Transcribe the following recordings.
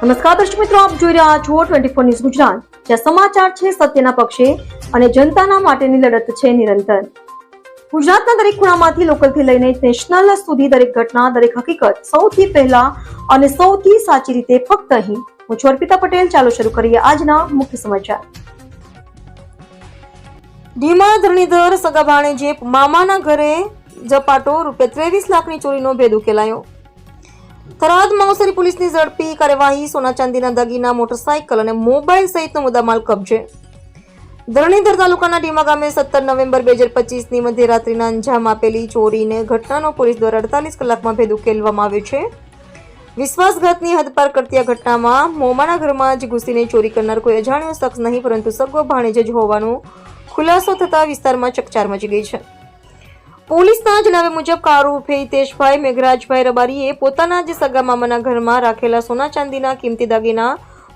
નમસ્કાર દર્શક મિત્રો, આપ જોઈ રહ્યા છો ટ્વેન્ટી ફોર ન્યૂઝ ગુજરાત. જ્યાં સમાચાર છે સત્યના પક્ષે અને જનતાના માટેની લડત છે નિરંતર. ગુજરાતના દરેક ખૂણામાંથી લોકલથી લઈને નેશનલ સુધી દરેક ઘટના, દરેક હકીકત સૌથી પહેલા અને સૌથી સાચી રીતે ફક્ત અહીં. હું છું અર્પિતા પટેલ. ચાલો શરૂ કરીએ આજના મુખ્ય સમાચાર. ધીમા ધરણીધર સગા ભાણેજે મામાના ઘરે ઝપાટો રૂપિયા ત્રેવીસ લાખની ચોરીનો ભેદ ઉકેલાયો. થરાદ માવસરી પોલીસની ઝડપી કાર્યવાહી સોના ચાંદીના દાગીના, મોટરસાયકલ અને મોબાઈલ સહિતનો મુદ્દામાલ કબજે. ધરણીધર તાલુકાના ડીમા ગામે સત્તર નવેમ્બર બે હજાર પચીસની મધ્યરાત્રિના અંજામ આપેલી ચોરીને ઘટનાનો પોલીસ દ્વારા અડતાલીસ કલાકમાં ભેદ ઉકેલવામાં આવ્યો છે. વિશ્વાસઘાતની હદ પાર કરતી આ ઘટનામાં મોમાના ઘરમાં જ ઘૂસીને ચોરી કરનાર કોઈ અજાણ્યો શખ્સ નહીં, પરંતુ સગો ભાણેજ જ હોવાનો ખુલાસો થતા વિસ્તારમાં ચકચાર મચી ગઈ છે. પોલીસના જણાવ્યા મુજબ કારુ ઉર્ફે હિતેશભાઈ મેઘરાજભાઈ રબારીએ પોતાના જ સગા મામાના ઘરમાં રાખેલા સોના ચાંદીના કિંમતી દાગીના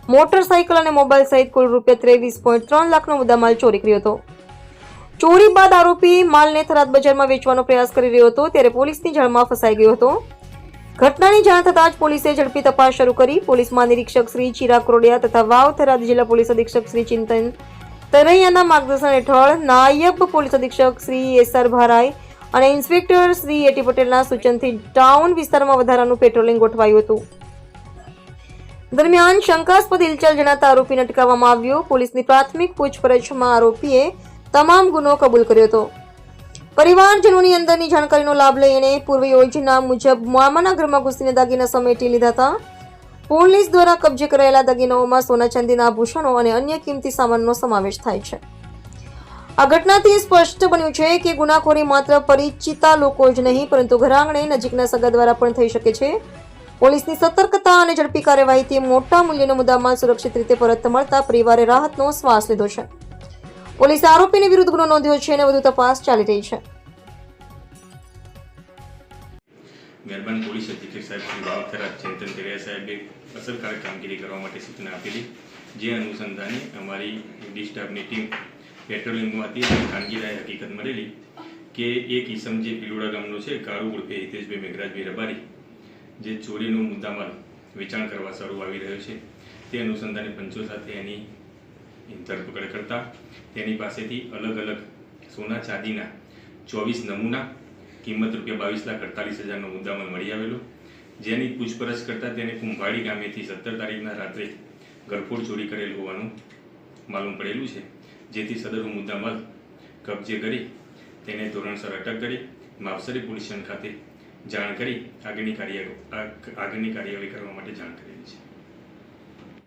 મોટરસાઇકલ અને મોબાઈલ સહિત કુલ રૂપિયા ત્રેવીસ પોઈન્ટ ત્રણ લાખનો મુદ્દામાલ ચોરી કર્યો હતો. ચોરી બાદ આરોપી માલને થરાદ બજારમાં વેચવાનો પ્રયાસ કરી રહ્યો હતો ત્યારે પોલીસની જાળમાં ફસાઈ ગયો હતો. ઘટનાની જાણ થતાં જ પોલીસે ઝડપી તપાસ શરૂ કરી. પોલીસ મહાનિરીક્ષક શ્રી ચિરાગ કોરડિયા તથા વાવ થરાદ જિલ્લા પોલીસ અધિક્ષક શ્રી ચિંતન તરૈયાના માર્ગદર્શન હેઠળ નાયબ પોલીસ અધિક્ષક શ્રી એસઆર ભારાઈ અને ઇન્સ્પેક્ટર શ્રી એટી પટેલના સૂચનથી ટાઉન વિસ્તારમાં વધારાનું પેટ્રોલિંગ ગોઠવાયું હતું. દરમિયાન શંકાસ્પદ હિલચાલ જણાતા આરોપીને અટકાવવામાં આવ્યો. પોલીસની પ્રાથમિક પૂછપરછમાં આરોપીએ તમામ ગુનો કબૂલ કર્યો હતો. પરિવારજનોની અંદરની જાણકારીનો લાભ લઈ એણે પૂર્વ યોજના મુજબ મામાના ઘરમાં ઘૂસીને દાગીના સમેટી લીધા હતા. પોલીસ દ્વારા કબજે કરાયેલા દાગીનાઓમાં સોના ચાંદીના આભૂષણો અને અન્ય કિંમતી સામાનનો સમાવેશ થાય છે. આ ઘટનાથી સ્પષ્ટ બન્યું છે કે ગુનાખોરી માત્ર પરિચિતા લોકો જ નહીં, પરંતુ ઘરાંગણે નજીકના સગા દ્વારા પણ થઈ શકે છે. પોલીસની સતર્કતા અને ઝડપી કાર્યવાહીથી મોટા મૂલ્યનો મુદ્દામાં સુરક્ષિત રીતે પરત મળતા પરિવારે રાહતનો શ્વાસ લીધો છે. પોલીસે આરોપીની વિરુદ્ધ ગુનો નોંધ્યો છે અને વધુ તપાસ ચાલી રહી છે. મહેરબાન પોલીસ અધિક્ષક સાહેબ શ્રી વાવથરા ચેતન તેરિયા સાહેબે અસરકારક કામગીરી કરવા માટે સૂચના આપેલી. જે અનુસંધાને અમારી ડિસ્ટર્બની ટીમ પેટ્રોલિંગમાંથી એક ખાનગી રાય હકીકત મળેલી કે એક ઈસમ જે પીલોડા ગામનો છે, કાળુ ઉર્ફે હિતેશભાઈ મેઘરાજભાઈ રબારી, જે ચોરીનો મુદ્દામાલ વેચાણ કરવા શરૂ આવી રહ્યો છે, તે અનુસંધાને પંચો સાથે એની ધરપકડ કરતા તેની પાસેથી અલગ અલગ સોના ચાંદીના ચોવીસ નમૂના, કિંમત રૂપિયા બાવીસ લાખ અડતાલીસ હજારનો મુદ્દામાલ મળી આવેલો, જેની પૂછપરછ કરતાં તેને કુંભાડી ગામેથી સત્તર તારીખના રાત્રે ગરફોડ ચોરી કરેલ હોવાનું માલુમ પડેલું છે. જેથી સદર મુદ્દામાલ કબજે કરી તેને ધોરણસર અટક કરી માવસરી પોલીસ સ્ટેશન ખાતે જાણ કરી આગળની કાર્ય આગળની કાર્યવાહી કરવા માટે જાણ કરેલી છે.